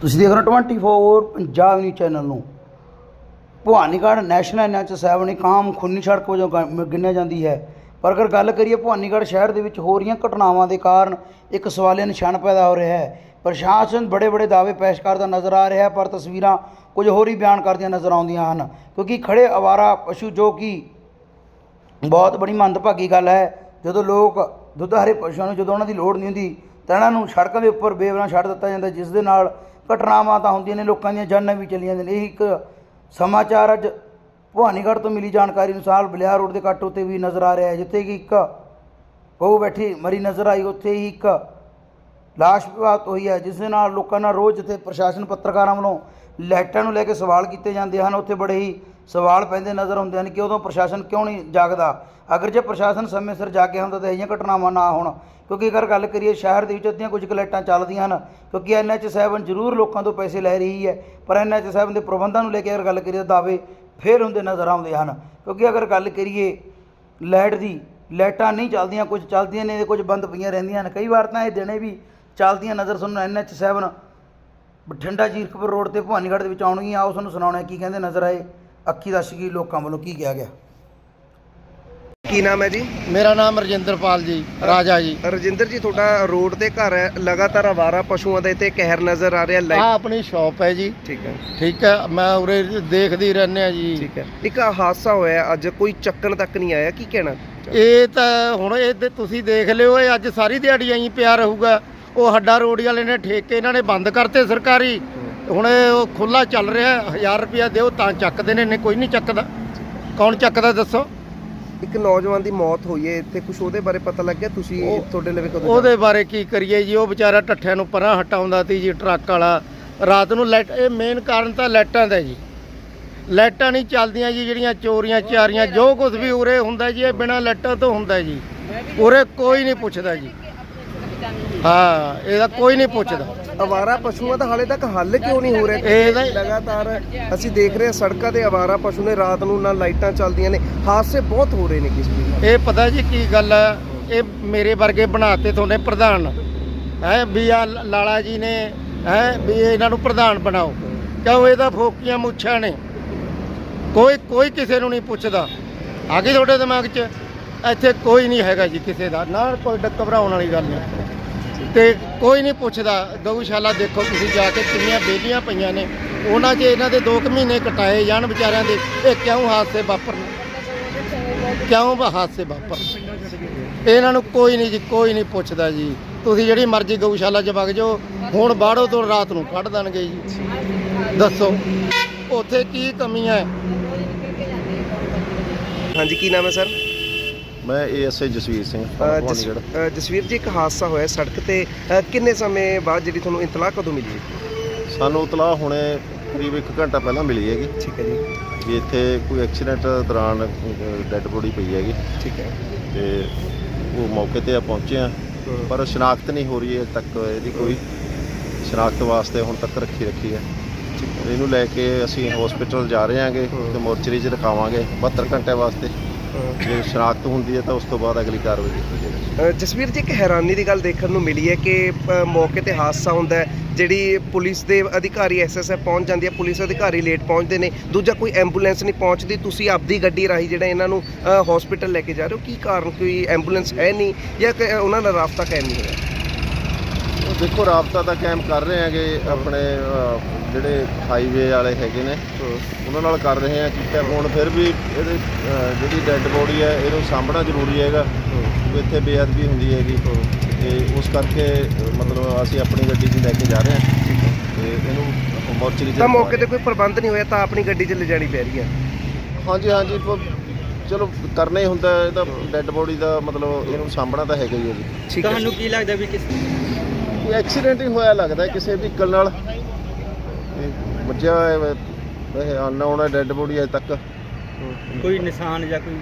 ਤੁਸੀਂ ਦੇਖ ਰਹੇ ਹੋ 24 ਪੰਜਾਬ ਨਿਊਜ਼ ਚੈਨਲ ਨੂੰ। ਭਵਾਨੀਗੜ੍ਹ ਨੈਸ਼ਨਲ ਐਨ ਐਚ 7 ਇੱਕ ਆਮ ਖੂਨੀ ਸੜਕ ਵਜੋਂ ਗਿਣਿਆ ਜਾਂਦੀ ਹੈ। ਪਰ ਅਗਰ ਗੱਲ ਕਰੀਏ ਭਵਾਨੀਗੜ੍ਹ ਸ਼ਹਿਰ ਦੇ ਵਿੱਚ ਹੋ ਰਹੀਆਂ ਘਟਨਾਵਾਂ ਦੇ ਕਾਰਨ ਇੱਕ ਸਵਾਲੀਆ ਨਿਸ਼ਾਨ ਪੈਦਾ ਹੋ ਰਿਹਾ ਹੈ। ਪ੍ਰਸ਼ਾਸਨ ਬੜੇ ਬੜੇ ਦਾਅਵੇ ਪੇਸ਼ ਕਰਦਾ ਨਜ਼ਰ ਆ ਰਿਹਾ ਪਰ ਤਸਵੀਰਾਂ ਕੁਝ ਹੋਰ ਹੀ ਬਿਆਨ ਕਰਦੀਆਂ ਨਜ਼ਰ ਆਉਂਦੀਆਂ ਹਨ। ਕਿਉਂਕਿ ਖੜੇ ਅਵਾਰਾ ਪਸ਼ੂ ਜੋ ਕਿ ਬਹੁਤ ਬੜੀ ਮੰਦਭਾਗੀ ਗੱਲ ਹੈ, ਜਦੋਂ ਲੋਕ ਦੁੱਧਾਰੇ ਪਸ਼ੂਆਂ ਨੂੰ ਜਦੋਂ ਉਹਨਾਂ ਦੀ ਲੋੜ ਨਹੀਂ ਹੁੰਦੀ, ਤਾਂ ਇਹਨਾਂ ਨੂੰ ਸੜਕਾਂ ਦੇ ਉੱਪਰ ਬੇਵਰਾਂ ਛੱਡ ਦਿੱਤਾ ਜਾਂਦਾ, ਜਿਸ ਦੇ ਨਾਲ ਘਟਨਾਵਾਂ ਤਾਂ ਹੁੰਦੀਆਂ ਨੇ, ਲੋਕਾਂ ਦੀਆਂ ਜਾਨਾਂ ਵੀ ਚਲੀਆਂ ਜਾਂਦੀਆਂ ਨੇ। ਇਹ ਇੱਕ ਸਮਾਚਾਰ ਅੱਜ ਭਵਾਨੀਗੜ੍ਹ ਤੋਂ ਮਿਲੀ ਜਾਣਕਾਰੀ ਅਨੁਸਾਰ ਬਲਿਆਰ ਰੋਡ ਦੇ ਕੱਟ ਉੱਤੇ ਵੀ ਨਜ਼ਰ ਆ ਰਿਹਾ ਹੈ, ਜਿੱਥੇ ਕਿ ਇੱਕ ਉਹ ਬੈਠੀ ਮਰੀ ਨਜ਼ਰ ਆਈ। ਉੱਥੇ ਹੀ ਇੱਕ ਲਾਸ਼ ਵਿਵਾਦ ਹੋਈ ਹੈ, ਜਿਸ ਦੇ ਨਾਲ ਲੋਕਾਂ ਨਾਲ ਰੋਜ਼ ਜਿੱਥੇ ਪ੍ਰਸ਼ਾਸਨ ਪੱਤਰਕਾਰਾਂ ਵੱਲੋਂ ਲਾਈਟਾਂ ਨੂੰ ਲੈ ਕੇ ਸਵਾਲ ਕੀਤੇ ਜਾਂਦੇ ਹਨ। ਉੱਥੇ ਬੜੇ ਹੀ ਸਵਾਲ ਪੈਂਦੇ ਨਜ਼ਰ ਆਉਂਦੇ ਹਨ ਕਿ ਉਦੋਂ ਪ੍ਰਸ਼ਾਸਨ ਕਿਉਂ ਨਹੀਂ ਜਾਗਦਾ? ਅਗਰ ਜੇ ਪ੍ਰਸ਼ਾਸਨ ਸਮੇਂ ਸਿਰ ਜਾਗਿਆ ਹੁੰਦਾ ਤਾਂ ਅਜਿਹੀਆਂ ਘਟਨਾਵਾਂ ਨਾ ਹੋਣ। ਕਿਉਂਕਿ ਅਗਰ ਗੱਲ ਕਰੀਏ ਸ਼ਹਿਰ ਦੇ ਵਿੱਚ ਅੱਧੀਆਂ ਕੁਝ ਕੁ ਲਾਈਟਾਂ ਚੱਲਦੀਆਂ ਹਨ। ਕਿਉਂਕਿ ਐਨਐਚ 7 ਜ਼ਰੂਰ ਲੋਕਾਂ ਤੋਂ ਪੈਸੇ ਲੈ ਰਹੀ ਹੈ। ਪਰ ਐਨਐਚ 7 ਦੇ ਪ੍ਰਬੰਧਾਂ ਨੂੰ ਲੈ ਕੇ ਅਗਰ ਗੱਲ ਕਰੀਏ ਤਾਂ ਦਾਅਵੇ ਫੇਰ ਹੁੰਦੇ ਨਜ਼ਰ ਆਉਂਦੇ ਹਨ। ਕਿਉਂਕਿ ਅਗਰ ਗੱਲ ਕਰੀਏ ਲਾਈਟ ਦੀ, ਲਾਈਟਾਂ ਨਹੀਂ ਚੱਲਦੀਆਂ, ਕੁਝ ਚੱਲਦੀਆਂ ਨੇ ਤੇ ਕੁਝ ਬੰਦ ਪਈਆਂ ਰਹਿੰਦੀਆਂ ਹਨ। ਕਈ ਵਾਰ ਤਾਂ ਇਹ ਦਿਨੇ ਵੀ ਚੱਲਦੀਆਂ ਨਜ਼ਰ। ਸਾਨੂੰ ਐਨਐਚ 7 ਬਠਿੰਡਾ ਜੀਰਕਪੁਰ ਰੋਡ ਤੇ ਭਵਾਨੀਗੜ੍ਹ ਦੇ ਵਿੱਚ ਆਉਣਗੀਆਂ। ਆਓ ਤੁਹਾਨੂੰ ਸੁਣਾਉਣਾ ਕੀ ਕਹਿੰਦੇ ਨਜ਼ਰ ਆਏ ਅੱਖੀ ਦਸ਼ਕੀ ਲੋਕਾਂ ਵੱਲੋਂ ਕੀ ਕਿਹਾ ਗਿਆ। ਕੀ ਨਾਮ ਹੈ ਜੀ? ਮੇਰਾ ਨਾਮ ਰਜਿੰਦਰਪਾਲ ਜੀ ਰਾਜਾ ਜੀ। ਰਜਿੰਦਰ ਜੀ ਤੁਹਾਡਾ ਰੋਡ ਤੇ ਘਰ ਹੈ ਲਗਾਤਾਰ ਆਵਾਰਾ ਪਸ਼ੂਆਂ ਦੇ ਤੇ ਕਹਿਰ ਨਜ਼ਰ ਆ ਰਿਹਾ ਆ ਆਪਣੀ ਸ਼ਾਪ ਹੈ ਜੀ। ਠੀਕ ਹੈ। ਠੀਕ ਹੈ ਮੈਂ ਉਰੇ ਦੇਖਦੀ ਰਹਿੰਦੇ ਆ ਜੀ। ਠੀਕ ਹੈ। ਇੱਕ ਹਾਦਸਾ ਹੋਇਆ ਅੱਜ ਕੋਈ ਚੱਕਣ ਤੱਕ ਨਹੀਂ ਆਇਆ ਕੀ ਕਹਿਣਾ? ਇਹ ਤਾਂ ਹੁਣ ਇਹ ਤੇ ਤੁਸੀਂ ਦੇਖ ਲਿਓ ਇਹ ਅੱਜ ਸਾਰੀ ਦਿਹਾੜੀ ਐਂ ਪਿਆ ਰਹੂਗਾ। ਉਹ ਹੱਡਾ ਰੋੜੀ ਵਾਲੇ ਨੇ ਠੇਕੇ ਇਹਨਾਂ ਨੇ ਬੰਦ ਕਰਤੇ ਸਰਕਾਰੀ। ਹੁਣ ਉਹ ਖੁੱਲਾ ਚੱਲ ਰਿਹਾ 1000 ਰੁਪਇਆ ਦਿਓ ਤਾਂ ਚੱਕਦੇ ਨੇ ਨਹੀਂ ਕੋਈ ਨਹੀਂ ਚੱਕਦਾ। ਕੌਣ ਚੱਕਦਾ ਦੱਸੋ? ਇੱਕ ਨੌਜਵਾਨ ਦੀ ਮੌਤ ਹੋਈ ਹੈ ਇੱਥੇ ਕੁਝ ਉਹਦੇ ਬਾਰੇ ਪਤਾ ਲੱਗਿਆ? ਤੁਸੀਂ ਉਹ- ਤੁਹਾਡੇ ਲਵੇ ਕਦੋਂ ਉਹਦੇ ਬਾਰੇ ਕੀ ਕਰੀਏ ਜੀ? ਉਹ ਵਿਚਾਰਾ ਟੱਠਿਆਂ ਨੂੰ ਪਰਾਂ ਹਟਾਉਂਦਾ ਸੀ ਜੀ ਟਰੱਕ ਵਾਲਾ। ਰਾਤ ਨੂੰ ਲਾਈਟ ਇਹ ਮੇਨ ਕਾਰਨ ਤਾਂ ਲਾਈਟਾਂ ਦਾ ਜੀ। ਲਾਈਟਾਂ ਨਹੀਂ ਚੱਲਦੀਆਂ ਜੀ ਜਿਹੜੀਆਂ ਚੋਰੀਆਂ ਚਾਰੀਆਂ ਜੋ ਕੁਝ ਵੀ ਉਰੇ ਹੁੰਦਾ ਜੀ ਇਹ ਬਿਨਾਂ ਲਾਈਟਾਂ ਤੋਂ ਹੁੰਦਾ ਜੀ। ਉਰੇ ਕੋਈ ਨਹੀਂ ਪੁੱਛਦਾ ਜੀ। ਹਾਂ। ਇਹਦਾ ਕੋਈ ਨਹੀਂ ਪੁੱਛਦਾ। ਆਵਾਰਾ ਪਸ਼ੂਆਂ ਦਾ ਹਾਲੇ ਤੱਕ ਹੱਲ ਕਿਉਂ ਨਹੀਂ ਹੋ ਰਿਹਾ? ਇਹਦਾ ਲਗਾਤਾਰ ਅਸੀਂ ਦੇਖ ਰਹੇ ਹਾਂ ਸੜਕਾਂ ਤੇ ਆਵਾਰਾ ਪਸ਼ੂ ਨੇ ਰਾਤ ਨੂੰ ਨਾ ਲਾਈਟਾਂ ਚੱਲਦੀਆਂ ਨੇ। ਹਾਦਸੇ ਬਹੁਤ ਹੋ ਰਹੇ ਨੇ ਕਿਸ ਵੀ ਇਹ ਪਤਾ ਜੀ ਕੀ ਗੱਲ ਹੈ? ਇਹ ਮੇਰੇ ਵਰਗੇ ਬਣਾਤੇ ਤੁਹਾਡੇ ਪ੍ਰਧਾਨ। ਹੈ ਵੀ ਆ ਲਾਲਾ ਜੀ ਨੇ ਹੈ ਵੀ ਇਹਨਾਂ ਨੂੰ ਪ੍ਰਧਾਨ ਬਣਾਓ। ਕਿਉਂ ਇਹਦਾ ਫੋਕੀਆਂ ਮੁੱਛਾਂ ਨੇ? ਕੋਈ ਕੋਈ ਕਿਸੇ ਨੂੰ ਨਹੀਂ ਪੁੱਛਦਾ। ਆ ਗਈ ਤੁਹਾਡੇ ਦਿਮਾਗ 'ਚ? ਇੱਥੇ ਕੋਈ ਨਹੀਂ ਹੈਗਾ ਜੀ ਕਿਸੇ ਦਾ। ਨਾ ਕੋਈ ਡ- ਘਬਰਾਉਣ ਵਾਲੀ ਗੱਲ ਨਹੀਂ। ਤੇ ਕੋਈ ਨਹੀਂ ਪੁੱਛਦਾ, ਗਊਸ਼ਾਲਾ ਦੇਖੋ ਤੁਸੀਂ ਜਾ ਕੇ ਕਿੰਨੀਆਂ ਬੇਲੀਆਂ ਪਈਆਂ ਨੇ। ਉਹਨਾਂ 'ਚ ਇਹਨਾਂ ਦੇ 2 ਮਹੀਨੇ ਕਟਾਏ ਜਾਣ ਵਿਚਾਰਿਆਂ ਦੇ, ਇਹ ਕਿਉਂ ਹਾਦਸੇ ਵਾਪਰਨ ਕਿਉਂ ਹਾਦਸੇ ਵਾਪਰ? ਇਹਨਾਂ ਨੂੰ ਕੋਈ ਨਹੀਂ ਜੀ, ਕੋਈ ਨਹੀਂ ਪੁੱਛਦਾ ਜੀ। ਤੁਸੀਂ ਜਿਹੜੀ ਮਰਜ਼ੀ ਗਊਸ਼ਾਲਾ 'ਚ ਵਗ ਜਾਓ, ਹੁਣ ਬਾੜੋ ਤੋਂ ਰਾਤ ਨੂੰ ਕੱਢ ਦੇਣਗੇ ਜੀ। ਦੱਸੋ, ਉੱਥੇ ਕੀ ਕਮੀ ਹੈ? ਹਾਂਜੀ, ਕੀ ਨਾਮ ਹੈ, ਸਰ? ਮੈਂ ਏਐਸਆਈ ਜਸਵੀਰ ਸਿੰਘ ਅ, ਜਸ- ਅ, ਜਸਵੀਰ ਜੀ ਇੱਕ ਹਾਦਸਾ ਹੋਇਆ ਸੜਕ ਤੇ। ਕਿੰਨੇ ਸਮੇਂ ਬਾਅਦ ਜਿਹੜੀ ਤੁਹਾਨੂੰ ਇਤਲਾਹ ਕਦੋਂ ਮਿਲੀ? ਸਾਨੂੰ ਇਤਲਾਹ ਹੁਣੇ ਕਰੀਬ 1 ਘੰਟਾ ਪਹਿਲਾਂ ਮਿਲੀ ਹੈਗੀ। ਠੀਕ ਹੈ ਜੀ। ਕਿ ਇੱਥੇ ਕੋਈ ਐਕਸੀਡੈਂਟ ਦੌਰਾਨ ਡੈੱਡ ਬੋਡੀ ਪਈ ਹੈਗੀ। ਠੀਕ ਹੈ। ਤੇ ਉਹ ਮੌਕੇ ਤੇ ਆ ਪਹੁੰਚੇ ਆ ਪਰ ਸ਼ਨਾਖਤ ਨਹੀਂ ਹੋ ਰਹੀ ਹੈ ਤੱਕ ਇਹਦੀ ਕੋਈ। ਸ਼ਨਾਖਤ ਵਾਸਤੇ ਹੁਣ ਤੱਕ ਰੱਖੀ ਰੱਖੀ ਹੈ। ਇਹਨੂੰ ਲੈ ਕੇ ਅਸੀਂ ਹਸਪੀਟਲ ਜਾ ਰਹੇ ਹਾਂਗੇ ਤੇ ਮੋਰਚਰੀ 'ਚ ਰਖਾਵਾਂਗੇ। 72 ਘੰਟੇ ਵਾਸਤੇ। ਜੇ ਸ਼ਨਾਖਤ ਹੁੰਦੀ ਹੈ ਤਾਂ ਉਸ ਤੋਂ ਬਾਅਦ ਅਗਲੀ ਕਾਰਵਾਈ ਕੀਤੀ ਜਾਏਗੀ। ਅ, ਜਸਵੀਰ ਜੀ ਇੱਕ ਹੈਰਾਨੀ ਦੀ ਗੱਲ ਦੇਖਣ ਨੂੰ ਮਿਲੀ ਹੈ ਕਿ ਅ, ਮੌਕੇ ਤੇ ਹਾਦਸਾ ਹੁੰਦਾ ਹੈ ਜਿਹੜੀ ਪੁਲਿਸ ਦੇ ਅਧਿਕਾਰੀ ਐਸਐਸਐਫ ਪਹੁੰਚ ਜਾਂਦੀ ਹੈ ਪੁਲਿਸ ਅਧਿਕਾਰੀ ਲੇਟ ਪਹੁੰਚਦੇ ਨੇ ਦੂਜਾ ਕੋਈ ਐਂਬੂਲੈਂਸ ਨਹੀਂ ਪਹੁੰਚਦੀ ਤੁਸੀਂ ਆਪਦੀ ਗੱਡੀ ਰਾਹੀਂ ਜਿਹੜਾ ਇਹਨਾਂ ਨੂੰ ਹਸਪੀਟਲ ਲੈ ਕੇ ਜਾ ਰਹੇ ਹੋ ਕੀ ਕਾਰਨ? ਕੋਈ ਐਂਬੂਲੈਂਸ ਹੈ ਨਹੀਂ ਜਾਂ ਕਿ ਉਹਨਾਂ ਦਾ ਰਾਬਤਾ ਕਾਇਮ ਨਹੀਂ ਹੋਇਆ? ਦੇਖੋ ਰਾਬਤਾ ਤਾਂ ਕਾਇਮ ਕਰ ਰਹੇ ਹਾਂਗੇ ਆਪਣੇ ਅਹ, ਜਿਹੜੇ ਹਾਈਵੇ ਵਾਲੇ ਹੈਗੇ ਨੇ। ਉਹਨਾਂ ਨਾਲ ਕਰ ਰਹੇ ਆ ਕੀਤਾ। ਹੁਣ ਫਿਰ ਵੀ ਇਹਦੇ ਅਹ, ਜਿਹੜੀ ਡੈੱਡ ਬੋਡੀ ਹੈ ਇਹਨੂੰ ਸਾਂਭਣਾ ਜ਼ਰੂਰੀ ਹੈਗਾ। ਕਿਉਂਕਿ ਇੱਥੇ ਬੇਅਦਬੀ ਹੁੰਦੀ ਹੈਗੀ। ਤੇ ਉਸ ਕਰਕੇ ਅਹ, ਮਤਲਬ ਅਸੀਂ ਆਪਣੀ ਗੱਡੀ 'ਚ ਲੈ ਕੇ ਜਾ ਰਹੇ ਹਾਂ। ਤੇ ਇਹਨੂੰ ਮੋਰਚਰੀ 'ਚ ਤਾਂ ਮੌਕੇ ਤੇ ਕੋਈ ਪ੍ਰਬੰਧ ਨਹੀਂ ਹੋਇਆ ਤਾਂ ਆਪਣੀ ਗੱਡੀ 'ਚ ਲਿਜਾਣੀ ਪੈ ਰਹੀ ਹੈ। ਹਾਂਜੀ ਹਾਂਜੀ। ਪ- ਚਲੋ ਕਰਨਾ ਹੀ ਹੁੰਦਾ। ਹੈ, ਇਹਦਾ ਡੈੱਡ ਬੋਡੀ ਦਾ ਮਤਲਬ ਇਹਨੂੰ ਸਾਂਭਣਾ ਤਾਂ ਹੈਗਾ ਹੀ ਹੈ ਜੀ। ਤੁਹਾਨੂੰ ਕੀ ਲੱਗਦਾ ਵੀ ਕਿਸ ਕੋਈ ਐਕਸੀਡੈਂਟ ਹੀ ਹੋਇਆ ਲੱਗਦਾ ਕਿਸੇ ਵਹੀਕਲ ਨਾਲ। ਤੇ ਵੱਜਿਆ ਹੋਇਆ ਵੈਸੇ ਅਨਨੋਨ ਡੈੱਡ ਬੋਡੀ ਅਜੇ ਤੱਕ। ਕੋਈ ਨਿਸ਼ਾਨ ਜਾਂ ਕੋਈ